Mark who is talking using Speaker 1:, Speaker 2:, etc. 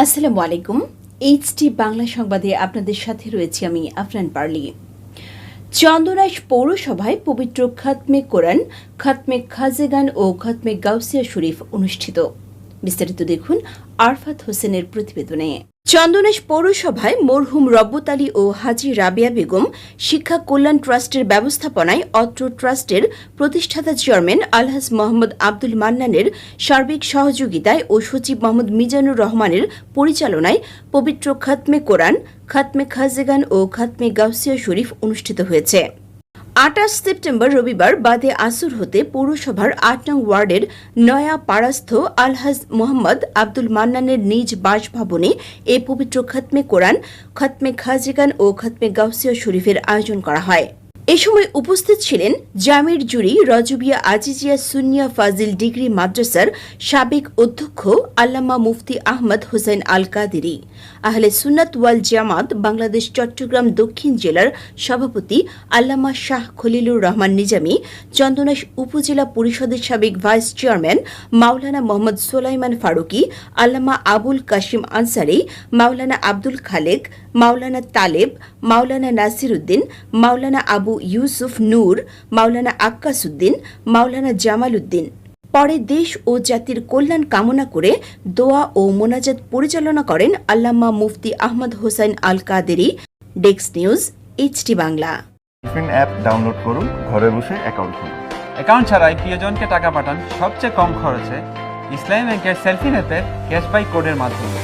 Speaker 1: আসসালামু আলাইকুম। এইচটি বাংলা সংবাদে আপনাদের সাথে রয়েছি আমি আফরান পার্লি। চন্দনাইশ পৌরসভায় পবিত্র খাতমে কোরআন, খাতমে খাজেগান ও খাতমে গাউসিয়া শরীফ অনুষ্ঠিত। বিস্তারিত দেখুন আরফাত হোসেনের প্রতিবেদনে। চন্দনেশ পৌরসভায় মরহুম রব্বত আলী ও হাজি রাবিয়া বেগম শিক্ষা কল্যাণ ট্রাস্টের ব্যবস্থাপনায় অত্র ট্রাস্টের প্রতিষ্ঠাতা চেয়ারম্যান আলহাজ মোহাম্মদ আব্দুল মান্নানের সার্বিক সহযোগিতায় ও সচিব মোহাম্মদ মিজানুর রহমানের পরিচালনায় পবিত্র খাতমে কোরআন, খাতমে খাজেগান ও খাতমে গাউসিয়া শরীফ অনুষ্ঠিত হয়েছে। আটাশ সেপ্টেম্বর রবিবার বাদে আসুর হতে পৌরসভার আট নং ওয়ার্ডের নয়া পারাস্থ আলহাজ মোহাম্মদ আব্দুল মান্নানের নিজ বাসভবনে এ পবিত্র খতমে কোরআন, খতমে খাজিগান ও খতমে গাউসিয়া শরীফের আয়োজন করা হয়। এ সময় উপস্থিত ছিলেন জামির জুরি রজবিয়া আজিজিয়া সুনিয়া ফাজিল ডিগ্রি মাদ্রাসার সাবেক অধ্যক্ষ আল্লামা মুফতি আহমদ হোসেন আল কাদেরি আহলে সুন্নাত ওয়াল জামাত বাংলাদেশ চট্টগ্রাম দক্ষিণ জেলার সভাপতি আল্লামা শাহ খলিলুর রহমান নিজামী, চন্দনাশ উপজেলা পরিষদের সাবেক ভাইস চেয়ারম্যান মাওলানা মোহাম্মদ সোলাইমান ফারুকি, আল্লামা আবুল কাশিম আনসারি, মাওলানা আব্দুল খালেক, মাওলানা তালেব, মাওলানা নাসির উদ্দিন মাওলানা আবু ইউসুফ নূর মাওলানা আক্কাসুদ্দিন মাওলানা জামাল উদ্দিন পরে দেশ ও জাতির কল্যাণ কামনা করে দোয়া ও মোনাজাত পরিচালনা করেন আল্লামা মুফতি আহমদ হোসাইন আল কাদেরি ডেক্স news HT Bangla.
Speaker 2: App download করুন ঘরে বসে অ্যাকাউন্ট খুলুন।
Speaker 3: অ্যাকাউন্ট ছাড়াই প্রিয়জনকে টাকা পাঠান সবচেয়ে কম খরচে ইসলামী ব্যাংকের সেলফি অ্যাপের ক্যাশবাই কোডের মাধ্যমে।